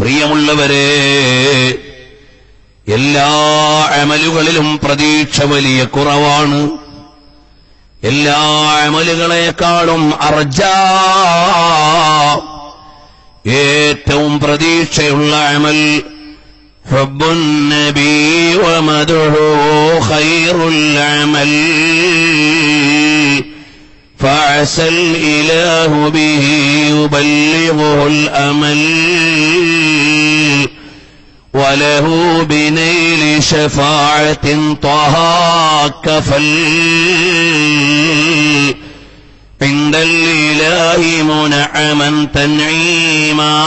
പ്രിയമുള്ളവരെ എല്ലാ അമലുകളിലും പ്രതീക്ഷ വലിയ കുറവാണ്. എല്ലാ അമലുകളെക്കാളും അർജ. ഏറ്റവും പ്രതീക്ഷയുള്ള അമൽ നബി ഖൈറുൽ അമൽ. فعسى الإله به يبلغه الأمل وله بنيل شفاعة طه كفل عند الإله منعما تنعيما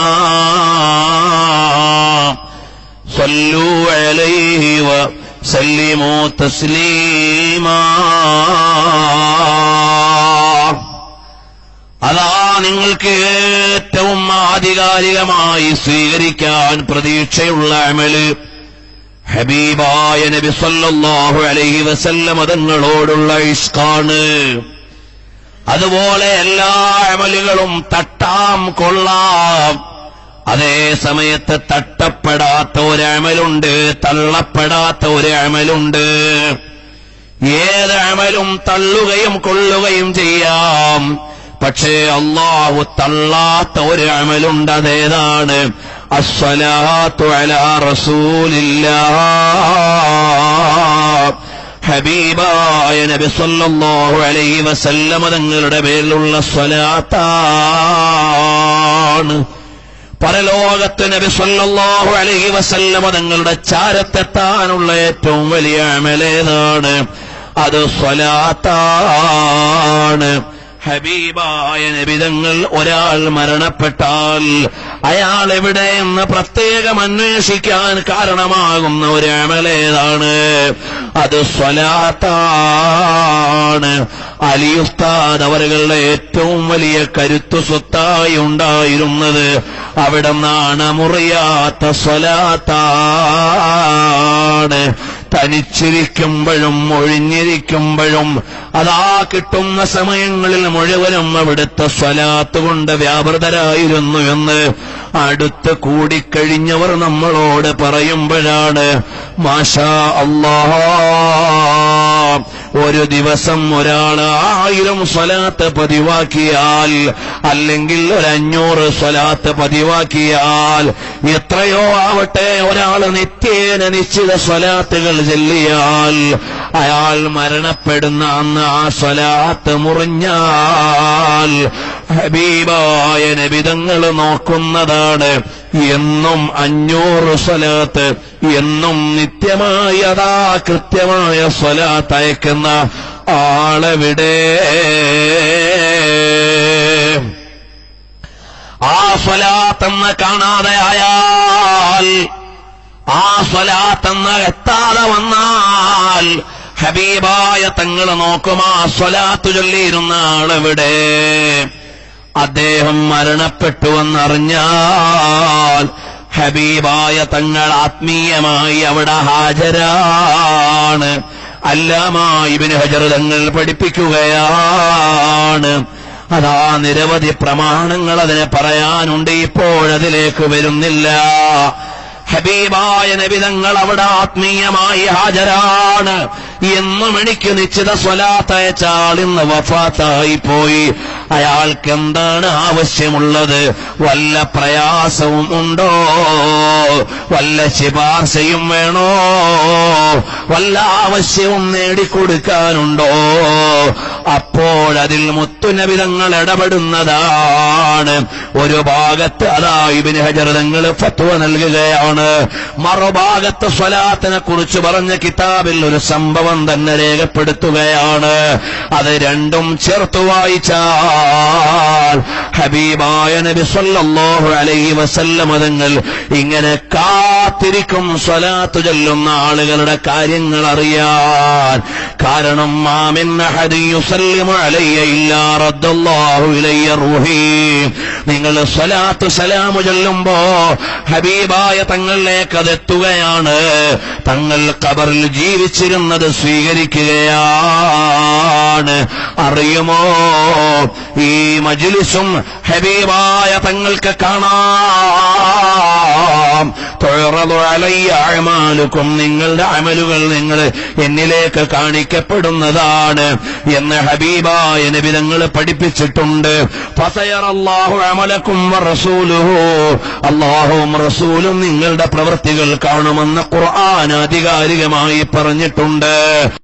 صلوا عليه وسلموا تسليما അതാ നിങ്ങൾക്ക് ഏറ്റവും ആധികാരികമായി സ്വീകരിക്കാൻ പ്രതീക്ഷയുള്ള അമൽ. ഹബീബായ നബി സല്ലല്ലാഹു അലൈഹി വസല്ലമ തങ്ങളോടുള്ള ഇഷ്കാണ്. അതുപോലെ എല്ലാ അമലുകളും തട്ടാം കൊള്ളാം. അതേ സമയത്ത് തട്ടപ്പെടാത്ത ഒരു അമലുണ്ട് തള്ളപ്പെടാത്ത ഒരു അമലുണ്ട്. ഏത് അമലും തള്ളുകയും കൊള്ളുകയും ചെയ്യാം. പക്ഷേ അള്ളാഹു തള്ളാത്ത ഒരു അമലുണ്ട് അതേതാണ് ഹബീബായ നബി സല്ലല്ലാഹു അലൈഹി വസല്ലമ തങ്ങളുടെ പേരിലുള്ള സ്വലാത്താണ്. പരലോകത്ത് നബി സല്ലല്ലാഹു അലൈഹി വസല്ലമ തങ്ങളുടെ ചാരത്തെത്താനുള്ള ഏറ്റവും വലിയ അമലേതാണ്. അത് സ്വലാത്താണ്. ഹബീബായ നബിതങ്ങൾ ഒരാൾ മരണപ്പെട്ടാൽ അയാൾ എവിടെയെന്ന് പ്രത്യേകം അന്വേഷിക്കാൻ കാരണമാകുന്ന ഒരു അമലേതാണ് അത് സ്വലാത്താണ്. അലിയുസ്താദ് അവരുടെ ഏറ്റവും വലിയ കരുത്തു സ്വത്തായി ഉണ്ടായിരുന്നത് അവിടെ നിന്നാണ് മുറിയാത്ത സ്വലാത്താണ്. തനിച്ചിരിക്കുമ്പോഴും ഒഴിഞ്ഞിരിക്കുമ്പോഴും അതാ കിട്ടുന്ന സമയങ്ങളിൽ മുഴുവനും അവിടുത്തെ സ്വലാത്ത് കൊണ്ട് വ്യാപൃതരായിരുന്നു എന്ന് അടുത്ത് കൂടിക്കഴിഞ്ഞവർ നമ്മളോട് പറയുമ്പോഴാണ് മാഷാ അല്ലാ ഒരു ദിവസം ഒരാൾ ആയിരം സ്വലാത്ത് പതിവാക്കിയാൽ അല്ലെങ്കിൽ ഒരു അഞ്ഞൂറ് സ്വലാത്ത് പതിവാക്കിയാൽ എത്രയോ ആവട്ടെ ഒരാൾ നിത്യേന നിശ്ചിത സ്വലാത്തുകൾ ചെല്ലിയാൽ അയാൾ മരണപ്പെടുന്ന അന്ന് ആ സ്വലാത്ത് മുറിഞ്ഞാൽ ഹബീബായ നബിതങ്ങൾ നോക്കുന്നതാണ്. എന്നും അഞ്ഞൂറ് സ്വലാത്ത് എന്നും നിത്യമായി അതാ കൃത്യമായ സ്വലാത്ത് അയക്കുന്ന ആളെവിടെ? ആ സ്വലാത്തെന്ന് കാണാതെ ആയാൽ ആ സ്വലാത്തെന്ന് എത്താതെ വന്നാൽ ഹബീബായ തങ്ങൾ നോക്കും ആ സ്വലാത്തു ചൊല്ലിയിരുന്ന ആളെവിടെ? അദ്ദേഹം മരണപ്പെട്ടുവെന്നറിഞ്ഞാൽ ഹബീബായ തങ്ങൾ ആത്മീയമായി അവിടെ ഹാജരാണ്. അല്ലാമായി ഇബിന് ഹജർ തങ്ങൾ പഠിപ്പിക്കുകയാണ്. അതാ നിരവധി പ്രമാണങ്ങൾ അതിനെ പറയാനുണ്ട്. ഇപ്പോഴതിലേക്ക് വരുന്നില്ല. ഹബീബായ നബിതങ്ങൾ അവിടെ ആത്മീയമായി ഹാജരാണ്. എന്നും എനിക്ക് നിശ്ചിത സ്വലാത്തയച്ചാൾ ഇന്ന് വഫാത്തായി പോയി. അയാൾക്ക് എന്താണ് ആവശ്യമുള്ളത്? വല്ല പ്രയാസവും ഉണ്ടോ? വല്ല ശിപാർശയും വേണോ? വല്ല ആവശ്യവും നേടിക്കൊടുക്കാനുണ്ടോ? അപ്പോഴതിൽ മുത്തുനബിതങ്ങൾ ഇടപെടുന്നതാണ്. ഒരു ഭാഗത്ത് അതാ ഇബിന് ഹജർ തങ്ങൾ ഫത്വ നൽകുകയാണ്. മറുഭാഗത്ത് സ്വലാത്തിനെ കുറിച്ച് പറഞ്ഞ കിതാബിൽ ഒരു സംഭവം തന്നെ രേഖപ്പെടുത്തുകയാണ്. അത് രണ്ടും ചേർത്ത് വായിച്ചാൽ ഹബീബായ നബി സല്ലല്ലാഹു അലൈഹി വസല്ലം തങ്ങൾ ഇങ്ങനെ കാത്തിരിക്കും. സ്വലാത്തു ചൊല്ലുന്ന ആളുകളുടെ കാര്യങ്ങൾ അറിയാൻ. കാരണം നിങ്ങൾ സ്വലാത്തു സലാമു ചൊല്ലുമ്പോ ഹബീബായ തങ്ങളിലേക്ക് അതെത്തുകയാണ് തങ്ങൾ കബറിൽ ജീവിച്ചിരുന്നത് സ്വീകരിക്കുകയാണ്. അറിയുമോ? ഈ മജിലിസും ഹബീബായ തങ്ങൾക്ക് അലയ്യ അഴമാലുക്കും നിങ്ങളുടെ അമലുകൾ നിങ്ങൾ എന്നിലേക്ക് കാണിക്കപ്പെടുന്നതാണ് എന്ന് ഹബീബായ നബിതങ്ങൾ പഠിപ്പിച്ചിട്ടുണ്ട്. ഫസയറല്ലാഹു അമലക്കും റസൂലും നിങ്ങളുടെ പ്രവൃത്തികൾ കാണുമെന്ന് ഖുർആൻ ആധികാരികമായി പറഞ്ഞിട്ടുണ്ട്.